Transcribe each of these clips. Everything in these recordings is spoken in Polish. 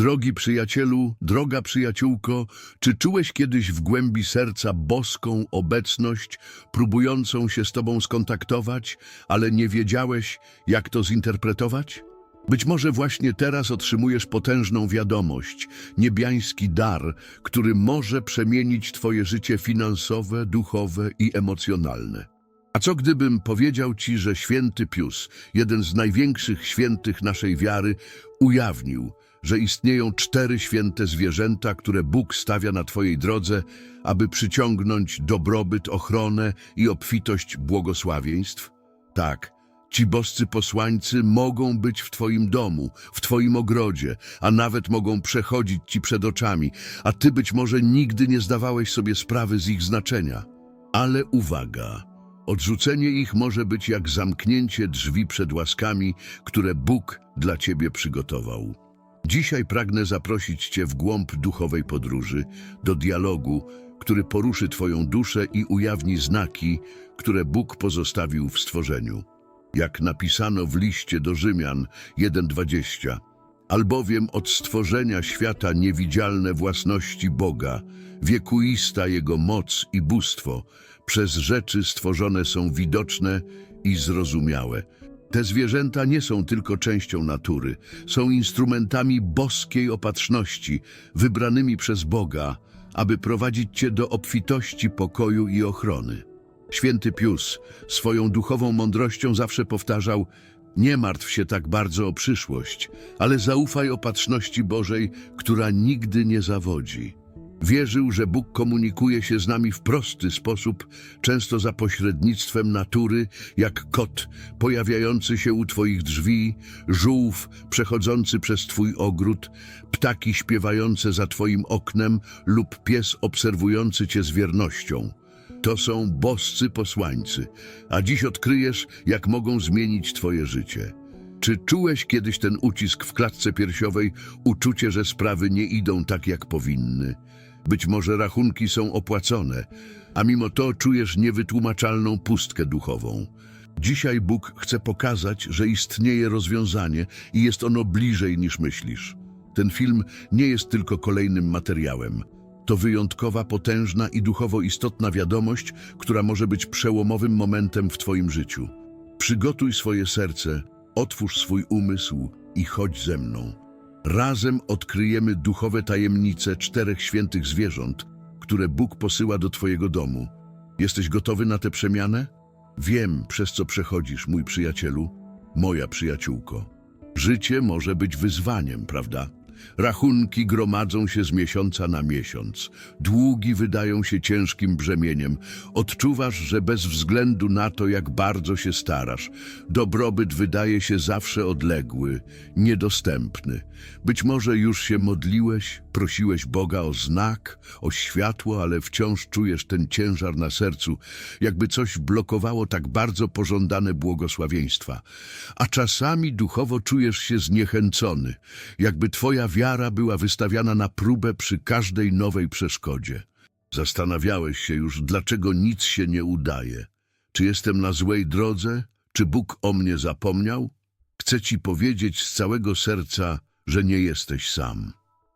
Drogi przyjacielu, droga przyjaciółko, czy czułeś kiedyś w głębi serca boską obecność, próbującą się z tobą skontaktować, ale nie wiedziałeś, jak to zinterpretować? Być może właśnie teraz otrzymujesz potężną wiadomość, niebiański dar, który może przemienić twoje życie finansowe, duchowe i emocjonalne. A co gdybym powiedział ci, że święty Pius, jeden z największych świętych naszej wiary, ujawnił, że istnieją cztery święte zwierzęta, które Bóg stawia na twojej drodze, aby przyciągnąć dobrobyt, ochronę i obfitość błogosławieństw? Tak, ci boscy posłańcy mogą być w twoim domu, w twoim ogrodzie, a nawet mogą przechodzić ci przed oczami, a ty być może nigdy nie zdawałeś sobie sprawy z ich znaczenia. Ale uwaga! Odrzucenie ich może być jak zamknięcie drzwi przed łaskami, które Bóg dla ciebie przygotował. Dzisiaj pragnę zaprosić cię w głąb duchowej podróży, do dialogu, który poruszy twoją duszę i ujawni znaki, które Bóg pozostawił w stworzeniu. Jak napisano w liście do Rzymian 1:20, albowiem od stworzenia świata niewidzialne własności Boga, wiekuista Jego moc i bóstwo, przez rzeczy stworzone są widoczne i zrozumiałe. Te zwierzęta nie są tylko częścią natury, są instrumentami boskiej opatrzności, wybranymi przez Boga, aby prowadzić Cię do obfitości pokoju i ochrony. Święty Pius swoją duchową mądrością zawsze powtarzał nie martw się tak bardzo o przyszłość, ale zaufaj opatrzności Bożej, która nigdy nie zawodzi. Wierzył, że Bóg komunikuje się z nami w prosty sposób, często za pośrednictwem natury, jak kot pojawiający się u Twoich drzwi, żółw przechodzący przez Twój ogród, ptaki śpiewające za Twoim oknem lub pies obserwujący Cię z wiernością. To są boscy posłańcy, a dziś odkryjesz, jak mogą zmienić Twoje życie. Czy czułeś kiedyś ten ucisk w klatce piersiowej, uczucie, że sprawy nie idą tak, jak powinny? Być może rachunki są opłacone, a mimo to czujesz niewytłumaczalną pustkę duchową. Dzisiaj Bóg chce pokazać, że istnieje rozwiązanie i jest ono bliżej niż myślisz. Ten film nie jest tylko kolejnym materiałem. To wyjątkowa, potężna i duchowo istotna wiadomość, która może być przełomowym momentem w Twoim życiu. Przygotuj swoje serce, otwórz swój umysł i chodź ze mną. Razem odkryjemy duchowe tajemnice czterech świętych zwierząt, które Bóg posyła do Twojego domu. Jesteś gotowy na tę przemianę? Wiem, przez co przechodzisz, mój przyjacielu, moja przyjaciółko. Życie może być wyzwaniem, prawda? Rachunki gromadzą się z miesiąca na miesiąc. Długi wydają się ciężkim brzemieniem. Odczuwasz, że bez względu na to, jak bardzo się starasz, dobrobyt wydaje się zawsze odległy, niedostępny. Być może już się modliłeś, prosiłeś Boga o znak, o światło, ale wciąż czujesz ten ciężar na sercu, jakby coś blokowało tak bardzo pożądane błogosławieństwa. A czasami duchowo czujesz się zniechęcony, jakby twoja wiara była wystawiana na próbę przy każdej nowej przeszkodzie. Zastanawiałeś się już, dlaczego nic się nie udaje. Czy jestem na złej drodze? Czy Bóg o mnie zapomniał? Chcę ci powiedzieć z całego serca, że nie jesteś sam.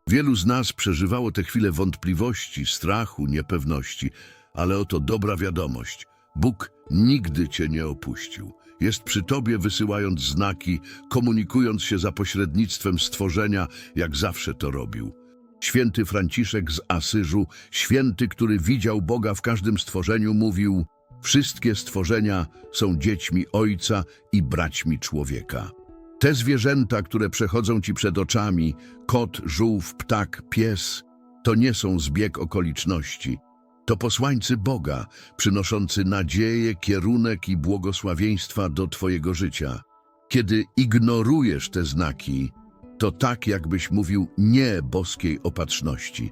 Wielu z nas przeżywało te chwile wątpliwości, strachu, niepewności, ale oto dobra wiadomość. Bóg nigdy cię nie opuścił. Jest przy tobie wysyłając znaki, komunikując się za pośrednictwem stworzenia, jak zawsze to robił. Święty Franciszek z Asyżu, święty, który widział Boga w każdym stworzeniu, mówił Wszystkie stworzenia są dziećmi Ojca i braćmi człowieka. Te zwierzęta, które przechodzą ci przed oczami, kot, żółw, ptak, pies, to nie są zbieg okoliczności. To posłańcy Boga, przynoszący nadzieję, kierunek i błogosławieństwa do Twojego życia. Kiedy ignorujesz te znaki, to tak jakbyś mówił nie boskiej opatrzności.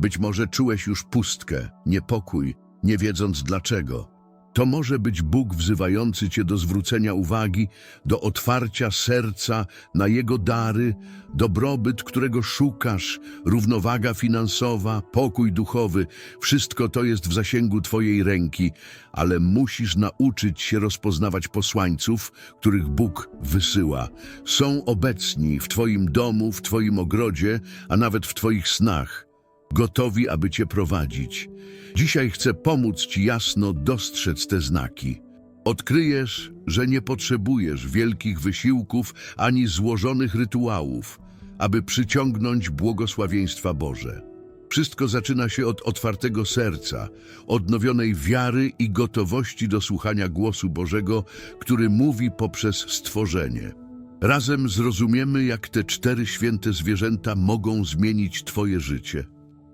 Być może czułeś już pustkę, niepokój, nie wiedząc dlaczego. To może być Bóg wzywający cię do zwrócenia uwagi, do otwarcia serca na Jego dary, dobrobyt, którego szukasz, równowaga finansowa, pokój duchowy. Wszystko to jest w zasięgu Twojej ręki, ale musisz nauczyć się rozpoznawać posłańców, których Bóg wysyła. Są obecni w Twoim domu, w Twoim ogrodzie, a nawet w Twoich snach gotowi, aby Cię prowadzić. Dzisiaj chcę pomóc Ci jasno dostrzec te znaki. Odkryjesz, że nie potrzebujesz wielkich wysiłków ani złożonych rytuałów, aby przyciągnąć błogosławieństwa Boże. Wszystko zaczyna się od otwartego serca, odnowionej wiary i gotowości do słuchania głosu Bożego, który mówi poprzez stworzenie. Razem zrozumiemy, jak te cztery święte zwierzęta mogą zmienić Twoje życie.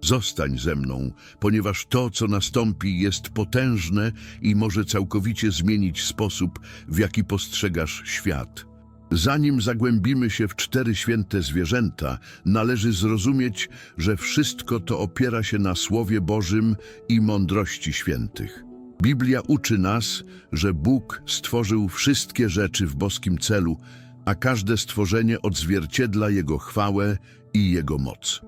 Zostań ze mną, ponieważ to, co nastąpi, jest potężne i może całkowicie zmienić sposób, w jaki postrzegasz świat. Zanim zagłębimy się w cztery święte zwierzęta, należy zrozumieć, że wszystko to opiera się na Słowie Bożym i mądrości świętych. Biblia uczy nas, że Bóg stworzył wszystkie rzeczy w boskim celu, a każde stworzenie odzwierciedla Jego chwałę i Jego moc.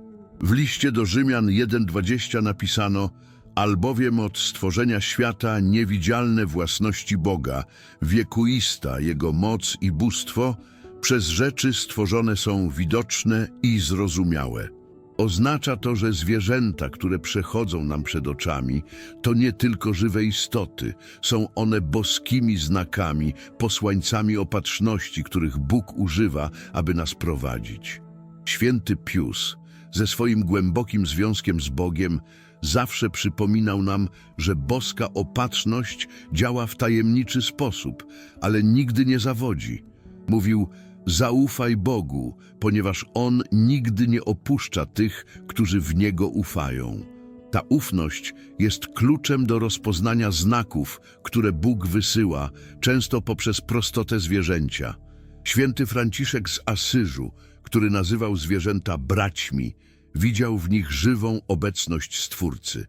W liście do Rzymian 1:20 napisano: Albowiem od stworzenia świata niewidzialne własności Boga, wiekuista Jego moc i bóstwo, przez rzeczy stworzone są widoczne i zrozumiałe. Oznacza to, że zwierzęta, które przechodzą nam przed oczami, to nie tylko żywe istoty, są one boskimi znakami, posłańcami opatrzności, których Bóg używa, aby nas prowadzić. Święty Pius ze swoim głębokim związkiem z Bogiem zawsze przypominał nam, że boska opatrzność działa w tajemniczy sposób, ale nigdy nie zawodzi. Mówił, zaufaj Bogu, ponieważ On nigdy nie opuszcza tych, którzy w Niego ufają. Ta ufność jest kluczem do rozpoznania znaków, które Bóg wysyła, często poprzez prostotę zwierzęcia. Święty Franciszek z Asyżu, który nazywał zwierzęta braćmi, widział w nich żywą obecność Stwórcy.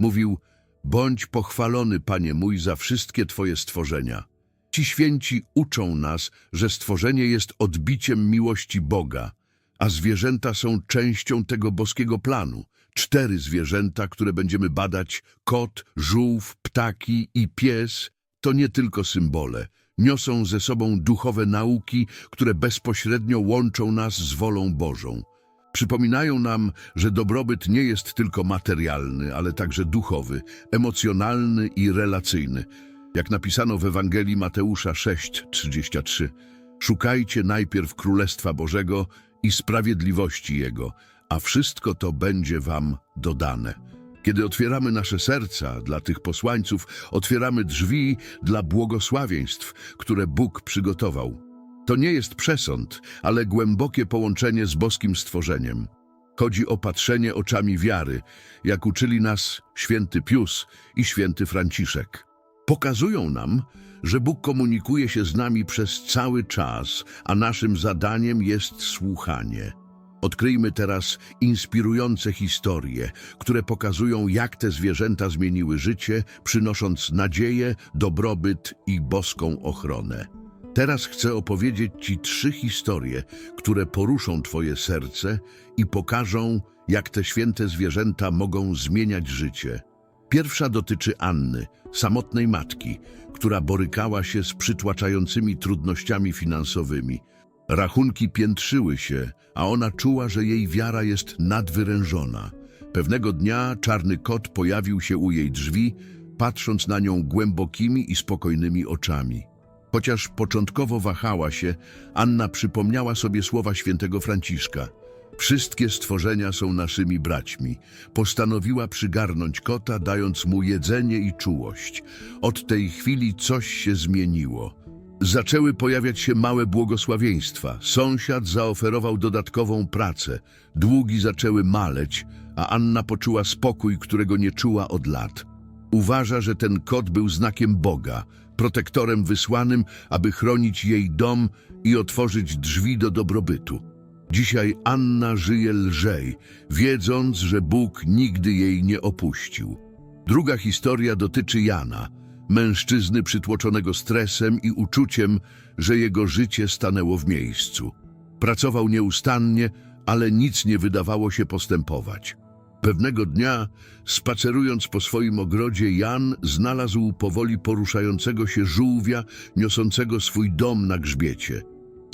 Mówił, bądź pochwalony, Panie mój, za wszystkie Twoje stworzenia. Ci święci uczą nas, że stworzenie jest odbiciem miłości Boga, a zwierzęta są częścią tego boskiego planu. Cztery zwierzęta, które będziemy badać, kot, żółw, ptaki i pies, to nie tylko symbole. Niosą ze sobą duchowe nauki, które bezpośrednio łączą nas z wolą Bożą. Przypominają nam, że dobrobyt nie jest tylko materialny, ale także duchowy, emocjonalny i relacyjny. Jak napisano w Ewangelii Mateusza 6:33. Szukajcie najpierw Królestwa Bożego i sprawiedliwości Jego, a wszystko to będzie wam dodane. Kiedy otwieramy nasze serca dla tych posłańców, otwieramy drzwi dla błogosławieństw, które Bóg przygotował. To nie jest przesąd, ale głębokie połączenie z boskim stworzeniem. Chodzi o patrzenie oczami wiary, jak uczyli nas święty Pius i święty Franciszek. Pokazują nam, że Bóg komunikuje się z nami przez cały czas, a naszym zadaniem jest słuchanie. Odkryjmy teraz inspirujące historie, które pokazują, jak te zwierzęta zmieniły życie, przynosząc nadzieję, dobrobyt i boską ochronę. Teraz chcę opowiedzieć Ci trzy historie, które poruszą Twoje serce i pokażą, jak te święte zwierzęta mogą zmieniać życie. Pierwsza dotyczy Anny, samotnej matki, która borykała się z przytłaczającymi trudnościami finansowymi. Rachunki piętrzyły się, a ona czuła, że jej wiara jest nadwyrężona. Pewnego dnia czarny kot pojawił się u jej drzwi, patrząc na nią głębokimi i spokojnymi oczami. Chociaż początkowo wahała się, Anna przypomniała sobie słowa świętego Franciszka. Wszystkie stworzenia są naszymi braćmi. Postanowiła przygarnąć kota, dając mu jedzenie i czułość. Od tej chwili coś się zmieniło. Zaczęły pojawiać się małe błogosławieństwa. Sąsiad zaoferował dodatkową pracę. Długi zaczęły maleć, a Anna poczuła spokój, którego nie czuła od lat. Uważa, że ten kot był znakiem Boga, protektorem wysłanym, aby chronić jej dom i otworzyć drzwi do dobrobytu. Dzisiaj Anna żyje lżej, wiedząc, że Bóg nigdy jej nie opuścił. Druga historia dotyczy Jana, mężczyzny przytłoczonego stresem i uczuciem, że jego życie stanęło w miejscu. Pracował nieustannie, ale nic nie wydawało się postępować. Pewnego dnia, spacerując po swoim ogrodzie, Jan znalazł powoli poruszającego się żółwia, niosącego swój dom na grzbiecie.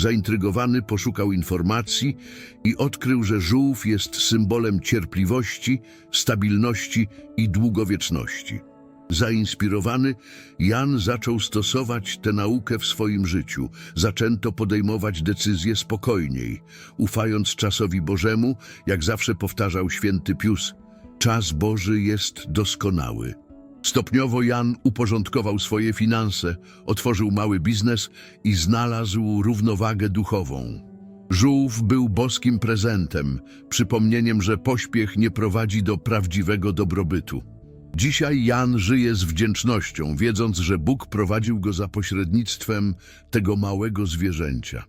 Zaintrygowany poszukał informacji i odkrył, że żółw jest symbolem cierpliwości, stabilności i długowieczności. Zainspirowany, Jan zaczął stosować tę naukę w swoim życiu. Zaczęto podejmować decyzje spokojniej, ufając czasowi Bożemu, jak zawsze powtarzał święty Pius, czas Boży jest doskonały. Stopniowo Jan uporządkował swoje finanse, otworzył mały biznes i znalazł równowagę duchową. Żółw był boskim prezentem, przypomnieniem, że pośpiech nie prowadzi do prawdziwego dobrobytu. Dzisiaj Jan żyje z wdzięcznością, wiedząc, że Bóg prowadził go za pośrednictwem tego małego zwierzęcia.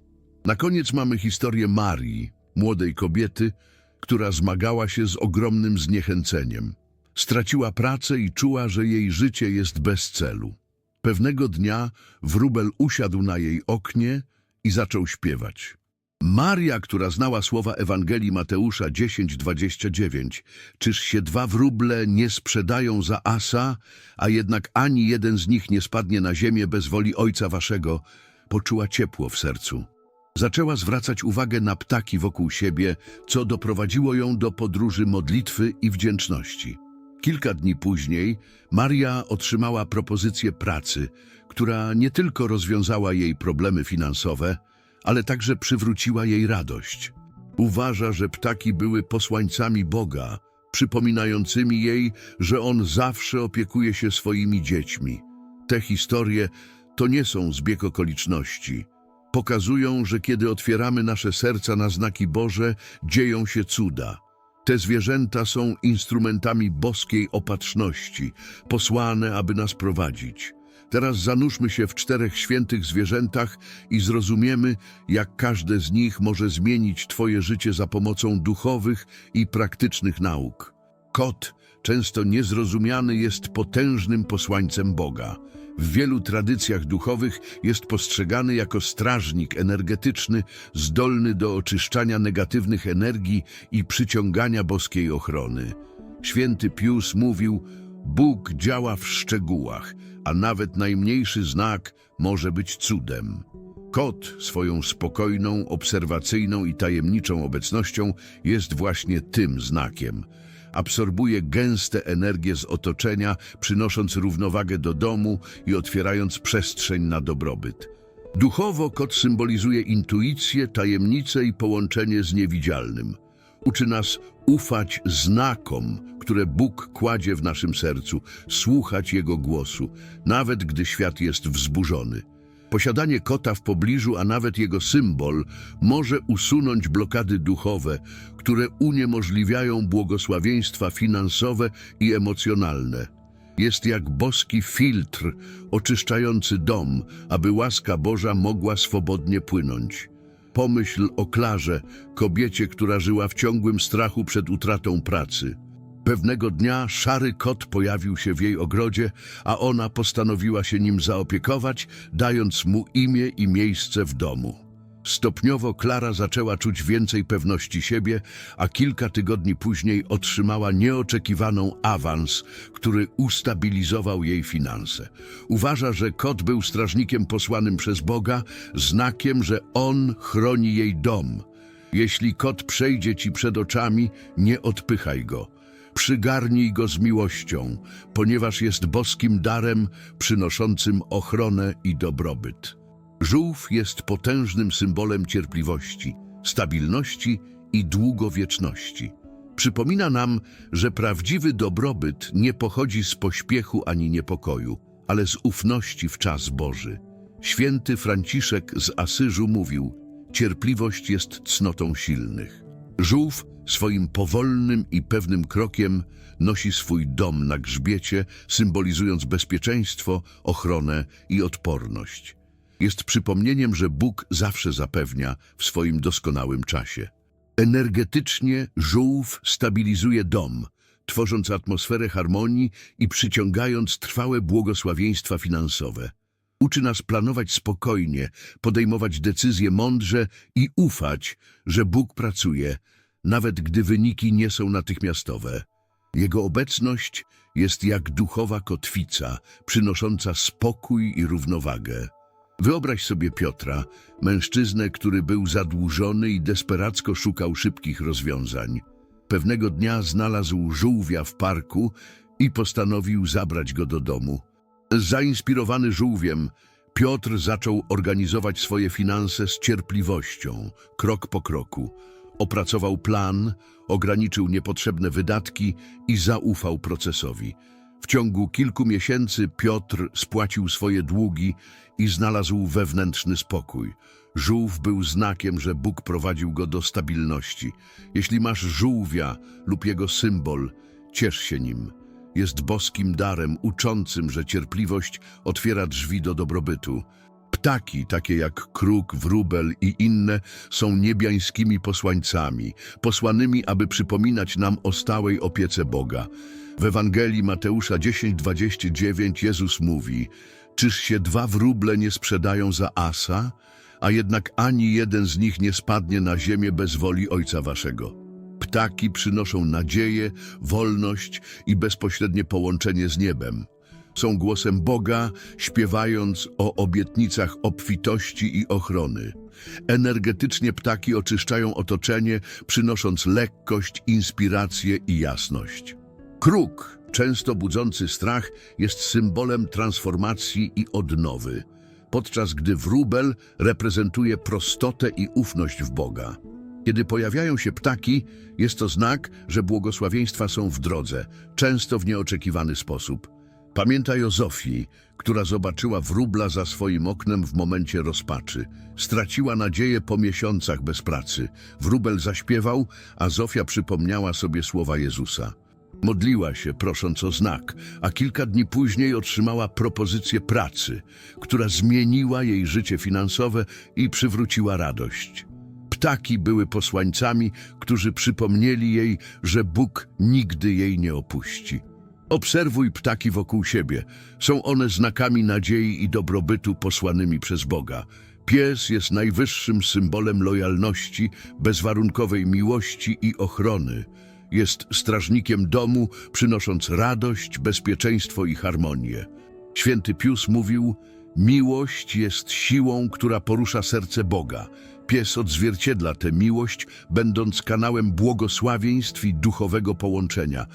Na koniec mamy historię Marii, młodej kobiety, która zmagała się z ogromnym zniechęceniem. Straciła pracę i czuła, że jej życie jest bez celu. Pewnego dnia wróbel usiadł na jej oknie i zaczął śpiewać. Maria, która znała słowa Ewangelii Mateusza 10:29, czyż się dwa wróble nie sprzedają za asa, a jednak ani jeden z nich nie spadnie na ziemię bez woli Ojca Waszego, poczuła ciepło w sercu. Zaczęła zwracać uwagę na ptaki wokół siebie, co doprowadziło ją do podróży modlitwy i wdzięczności. Kilka dni później Maria otrzymała propozycję pracy, która nie tylko rozwiązała jej problemy finansowe, ale także przywróciła jej radość. Uważa, że ptaki były posłańcami Boga, przypominającymi jej, że On zawsze opiekuje się swoimi dziećmi. Te historie to nie są zbieg okoliczności. Pokazują, że kiedy otwieramy nasze serca na znaki Boże, dzieją się cuda. Te zwierzęta są instrumentami boskiej opatrzności, posłane, aby nas prowadzić. Teraz zanurzmy się w czterech świętych zwierzętach i zrozumiemy, jak każde z nich może zmienić Twoje życie za pomocą duchowych i praktycznych nauk. Kot, często niezrozumiany, jest potężnym posłańcem Boga. W wielu tradycjach duchowych jest postrzegany jako strażnik energetyczny, zdolny do oczyszczania negatywnych energii i przyciągania boskiej ochrony. Święty Pius mówił, Bóg działa w szczegółach, a nawet najmniejszy znak może być cudem. Kot swoją spokojną, obserwacyjną i tajemniczą obecnością jest właśnie tym znakiem. Absorbuje gęste energie z otoczenia, przynosząc równowagę do domu i otwierając przestrzeń na dobrobyt. Duchowo kot symbolizuje intuicję, tajemnicę i połączenie z niewidzialnym. Uczy nas ufać znakom, które Bóg kładzie w naszym sercu, słuchać Jego głosu, nawet gdy świat jest wzburzony. Posiadanie kota w pobliżu, a nawet jego symbol, może usunąć blokady duchowe, które uniemożliwiają błogosławieństwa finansowe i emocjonalne. Jest jak boski filtr oczyszczający dom, aby łaska Boża mogła swobodnie płynąć. Pomyśl o Klarze, kobiecie, która żyła w ciągłym strachu przed utratą pracy. Pewnego dnia szary kot pojawił się w jej ogrodzie, a ona postanowiła się nim zaopiekować, dając mu imię i miejsce w domu. Stopniowo Klara zaczęła czuć więcej pewności siebie, a kilka tygodni później otrzymała nieoczekiwaną awans, który ustabilizował jej finanse. Uważa, że kot był strażnikiem posłanym przez Boga, znakiem, że on chroni jej dom. Jeśli kot przejdzie ci przed oczami, nie odpychaj go. Przygarnij go z miłością, ponieważ jest boskim darem przynoszącym ochronę i dobrobyt. Żółw jest potężnym symbolem cierpliwości, stabilności i długowieczności. Przypomina nam, że prawdziwy dobrobyt nie pochodzi z pośpiechu ani niepokoju, ale z ufności w czas Boży. Święty Franciszek z Asyżu mówił, cierpliwość jest cnotą silnych. Żółw swoim powolnym i pewnym krokiem nosi swój dom na grzbiecie, symbolizując bezpieczeństwo, ochronę i odporność. Jest przypomnieniem, że Bóg zawsze zapewnia w swoim doskonałym czasie. Energetycznie żółw stabilizuje dom, tworząc atmosferę harmonii i przyciągając trwałe błogosławieństwa finansowe. Uczy nas planować spokojnie, podejmować decyzje mądrze i ufać, że Bóg pracuje, nawet gdy wyniki nie są natychmiastowe. Jego obecność jest jak duchowa kotwica, przynosząca spokój i równowagę. Wyobraź sobie Piotra, mężczyznę, który był zadłużony i desperacko szukał szybkich rozwiązań. Pewnego dnia znalazł żółwia w parku i postanowił zabrać go do domu. Zainspirowany żółwiem, Piotr zaczął organizować swoje finanse z cierpliwością, krok po kroku. Opracował plan, ograniczył niepotrzebne wydatki i zaufał procesowi. W ciągu kilku miesięcy Piotr spłacił swoje długi i znalazł wewnętrzny spokój. Żółw był znakiem, że Bóg prowadził go do stabilności. Jeśli masz żółwia lub jego symbol, ciesz się nim. Jest boskim darem uczącym, że cierpliwość otwiera drzwi do dobrobytu. Ptaki, takie jak kruk, wróbel i inne, są niebiańskimi posłańcami, posłanymi, aby przypominać nam o stałej opiece Boga. W Ewangelii Mateusza 10:29 Jezus mówi: Czyż się dwa wróble nie sprzedają za asa, a jednak ani jeden z nich nie spadnie na ziemię bez woli Ojca Waszego. Ptaki przynoszą nadzieję, wolność i bezpośrednie połączenie z niebem. Są głosem Boga, śpiewając o obietnicach obfitości i ochrony. Energetycznie ptaki oczyszczają otoczenie, przynosząc lekkość, inspirację i jasność. Kruk, często budzący strach, jest symbolem transformacji i odnowy, podczas gdy wróbel reprezentuje prostotę i ufność w Boga. Kiedy pojawiają się ptaki, jest to znak, że błogosławieństwa są w drodze, często w nieoczekiwany sposób. Pamiętaj o Zofii, która zobaczyła wróbla za swoim oknem w momencie rozpaczy. Straciła nadzieję po miesiącach bez pracy. Wróbel zaśpiewał, a Zofia przypomniała sobie słowa Jezusa. Modliła się, prosząc o znak, a kilka dni później otrzymała propozycję pracy, która zmieniła jej życie finansowe i przywróciła radość. Ptaki były posłańcami, którzy przypomnieli jej, że Bóg nigdy jej nie opuści. Obserwuj ptaki wokół siebie. Są one znakami nadziei i dobrobytu posłanymi przez Boga. Pies jest najwyższym symbolem lojalności, bezwarunkowej miłości i ochrony. Jest strażnikiem domu, przynosząc radość, bezpieczeństwo i harmonię. Święty Pius mówił, miłość jest siłą, która porusza serce Boga. Pies odzwierciedla tę miłość, będąc kanałem błogosławieństw i duchowego połączenia.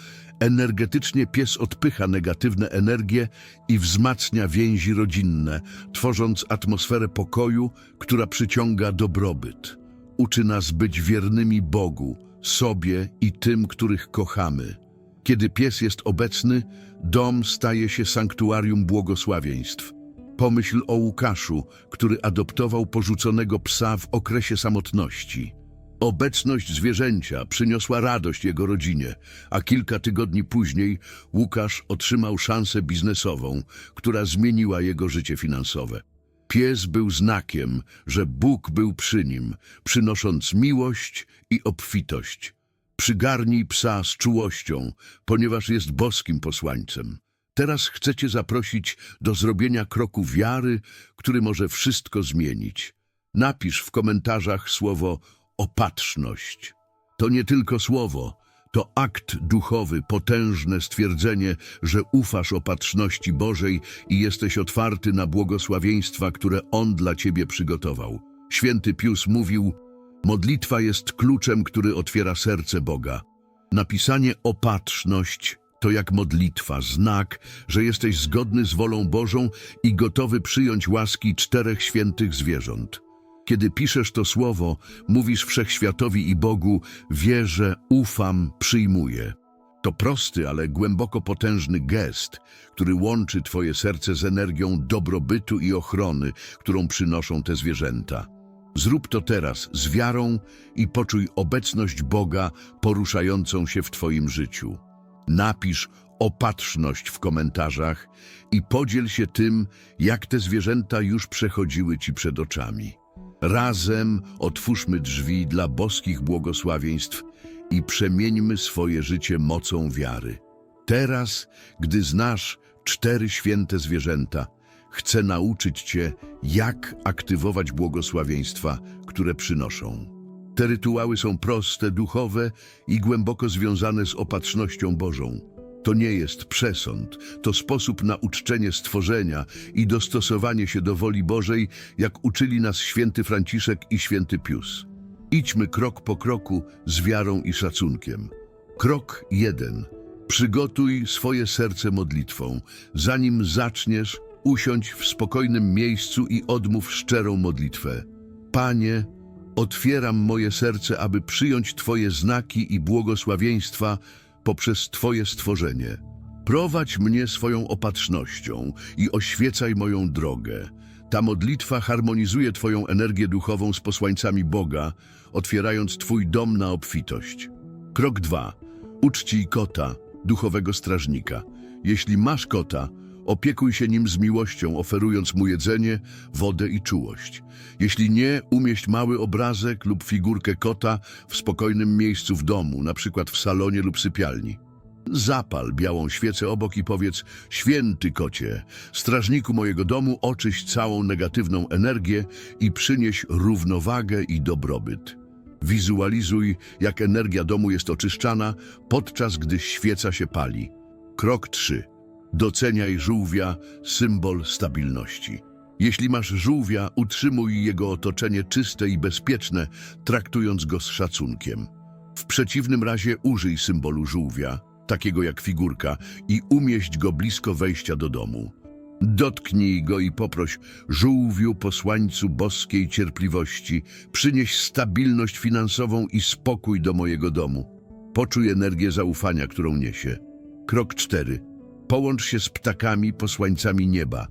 Energetycznie pies odpycha negatywne energie i wzmacnia więzi rodzinne, tworząc atmosferę pokoju, która przyciąga dobrobyt. Uczy nas być wiernymi Bogu, sobie i tym, których kochamy. Kiedy pies jest obecny, dom staje się sanktuarium błogosławieństw. Pomyśl o Łukaszu, który adoptował porzuconego psa w okresie samotności. Obecność zwierzęcia przyniosła radość jego rodzinie, a kilka tygodni później Łukasz otrzymał szansę biznesową, która zmieniła jego życie finansowe. Pies był znakiem, że Bóg był przy nim, przynosząc miłość i obfitość. Przygarnij psa z czułością, ponieważ jest boskim posłańcem. Teraz chcę Cię zaprosić do zrobienia kroku wiary, który może wszystko zmienić. Napisz w komentarzach słowo opatrzność. To nie tylko słowo, to akt duchowy, potężne stwierdzenie, że ufasz opatrzności Bożej i jesteś otwarty na błogosławieństwa, które On dla Ciebie przygotował. Święty Pius mówił, modlitwa jest kluczem, który otwiera serce Boga. Napisanie opatrzność to jak modlitwa, znak, że jesteś zgodny z wolą Bożą i gotowy przyjąć łaski czterech świętych zwierząt. Kiedy piszesz to słowo, mówisz wszechświatowi i Bogu, wierzę, ufam, przyjmuję. To prosty, ale głęboko potężny gest, który łączy Twoje serce z energią dobrobytu i ochrony, którą przynoszą te zwierzęta. Zrób to teraz z wiarą i poczuj obecność Boga poruszającą się w Twoim życiu. Napisz opatrzność w komentarzach i podziel się tym, jak te zwierzęta już przechodziły Ci przed oczami. Razem otwórzmy drzwi dla boskich błogosławieństw i przemieńmy swoje życie mocą wiary. Teraz, gdy znasz cztery święte zwierzęta, chcę nauczyć Cię, jak aktywować błogosławieństwa, które przynoszą. Te rytuały są proste, duchowe i głęboko związane z opatrznością Bożą. To nie jest przesąd, to sposób na uczczenie stworzenia i dostosowanie się do woli Bożej, jak uczyli nas święty Franciszek i święty Pius. Idźmy krok po kroku z wiarą i szacunkiem. Krok jeden. Przygotuj swoje serce modlitwą. Zanim zaczniesz, usiądź w spokojnym miejscu i odmów szczerą modlitwę. Panie, otwieram moje serce, aby przyjąć Twoje znaki i błogosławieństwa poprzez Twoje stworzenie. Prowadź mnie swoją opatrznością i oświecaj moją drogę. Ta modlitwa harmonizuje Twoją energię duchową z posłańcami Boga, otwierając Twój dom na obfitość. Krok 2. Uczcij kota, duchowego strażnika. Jeśli masz kota, opiekuj się nim z miłością, oferując mu jedzenie, wodę i czułość. Jeśli nie, umieść mały obrazek lub figurkę kota w spokojnym miejscu w domu, na przykład w salonie lub sypialni. Zapal białą świecę obok i powiedz: Święty kocie, strażniku mojego domu, oczyść całą negatywną energię i przynieś równowagę i dobrobyt. Wizualizuj, jak energia domu jest oczyszczana, podczas gdy świeca się pali. Krok 3. Doceniaj żółwia, symbol stabilności. Jeśli masz żółwia, utrzymuj jego otoczenie czyste i bezpieczne, traktując go z szacunkiem. W przeciwnym razie użyj symbolu żółwia, takiego jak figurka, i umieść go blisko wejścia do domu. Dotknij go i poproś, żółwiu posłańcu boskiej cierpliwości, przynieś stabilność finansową i spokój do mojego domu. Poczuj energię zaufania, którą niesie. Krok 4. Połącz się z ptakami posłańcami nieba.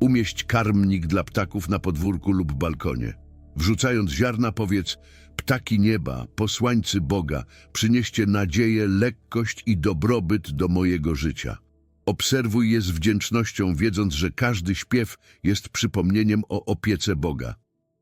Umieść karmnik dla ptaków na podwórku lub balkonie. Wrzucając ziarna powiedz, ptaki nieba, posłańcy Boga, przynieście nadzieję, lekkość i dobrobyt do mojego życia. Obserwuj je z wdzięcznością, wiedząc, że każdy śpiew jest przypomnieniem o opiece Boga.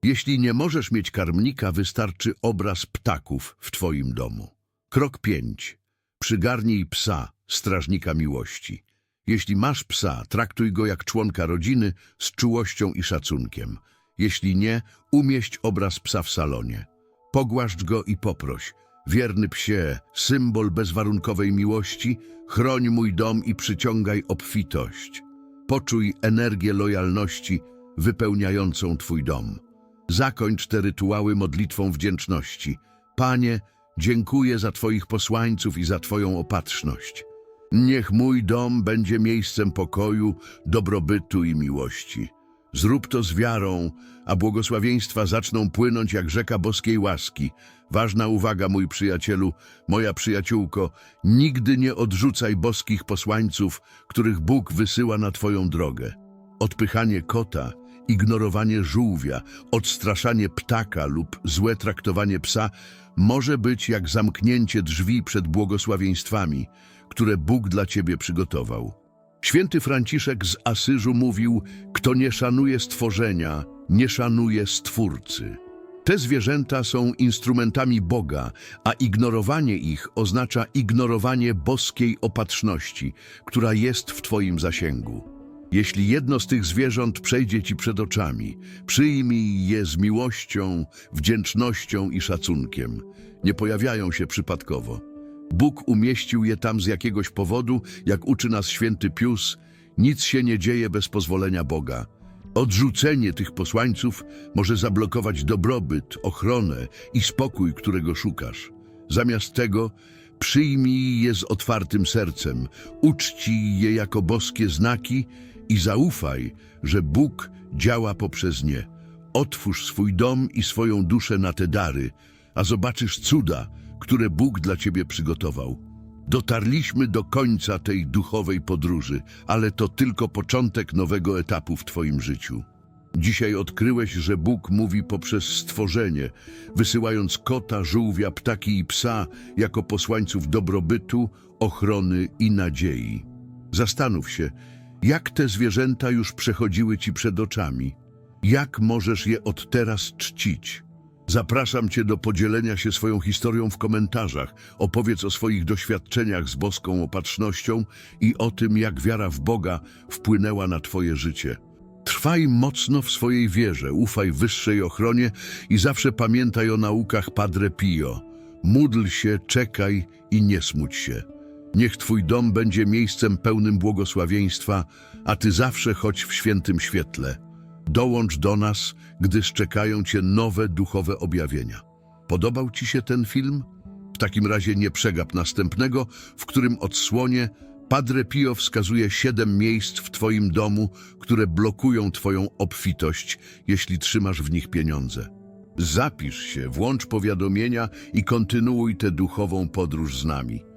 Jeśli nie możesz mieć karmnika, wystarczy obraz ptaków w Twoim domu. Krok 5. Przygarnij psa, strażnika miłości. Jeśli masz psa, traktuj go jak członka rodziny z czułością i szacunkiem. Jeśli nie, umieść obraz psa w salonie. Pogłaszcz go i poproś. Wierny psie, symbol bezwarunkowej miłości, chroń mój dom i przyciągaj obfitość. Poczuj energię lojalności wypełniającą Twój dom. Zakończ te rytuały modlitwą wdzięczności. Panie, dziękuję za Twoich posłańców i za Twoją opatrzność. Niech mój dom będzie miejscem pokoju, dobrobytu i miłości. Zrób to z wiarą, a błogosławieństwa zaczną płynąć jak rzeka boskiej łaski. Ważna uwaga, mój przyjacielu, moja przyjaciółko, nigdy nie odrzucaj boskich posłańców, których Bóg wysyła na Twoją drogę. Odpychanie kota, ignorowanie żółwia, odstraszanie ptaka lub złe traktowanie psa może być jak zamknięcie drzwi przed błogosławieństwami, które Bóg dla Ciebie przygotował. Święty Franciszek z Asyżu mówił, kto nie szanuje stworzenia, nie szanuje Stwórcy. Te zwierzęta są instrumentami Boga, a ignorowanie ich oznacza ignorowanie boskiej opatrzności, która jest w Twoim zasięgu. Jeśli jedno z tych zwierząt przejdzie Ci przed oczami, przyjmij je z miłością, wdzięcznością i szacunkiem. Nie pojawiają się przypadkowo. Bóg umieścił je tam z jakiegoś powodu, jak uczy nas święty Pius, nic się nie dzieje bez pozwolenia Boga. Odrzucenie tych posłańców może zablokować dobrobyt, ochronę i spokój, którego szukasz. Zamiast tego przyjmij je z otwartym sercem, uczcij je jako boskie znaki i zaufaj, że Bóg działa poprzez nie. Otwórz swój dom i swoją duszę na te dary, a zobaczysz cuda, które Bóg dla Ciebie przygotował. Dotarliśmy do końca tej duchowej podróży, ale to tylko początek nowego etapu w Twoim życiu. Dzisiaj odkryłeś, że Bóg mówi poprzez stworzenie, wysyłając kota, żółwia, ptaki i psa jako posłańców dobrobytu, ochrony i nadziei. Zastanów się, jak te zwierzęta już przechodziły Ci przed oczami. Jak możesz je od teraz czcić? Zapraszam Cię do podzielenia się swoją historią w komentarzach. Opowiedz o swoich doświadczeniach z boską opatrznością i o tym, jak wiara w Boga wpłynęła na Twoje życie. Trwaj mocno w swojej wierze, ufaj wyższej ochronie i zawsze pamiętaj o naukach Padre Pio. Módl się, czekaj i nie smuć się. Niech Twój dom będzie miejscem pełnym błogosławieństwa, a Ty zawsze chodź w świętym świetle. Dołącz do nas, gdyż czekają Cię nowe duchowe objawienia. Podobał Ci się ten film? W takim razie nie przegap następnego, w którym odsłonie Padre Pio wskazuje siedem miejsc w Twoim domu, które blokują Twoją obfitość, jeśli trzymasz w nich pieniądze. Zapisz się, włącz powiadomienia i kontynuuj tę duchową podróż z nami.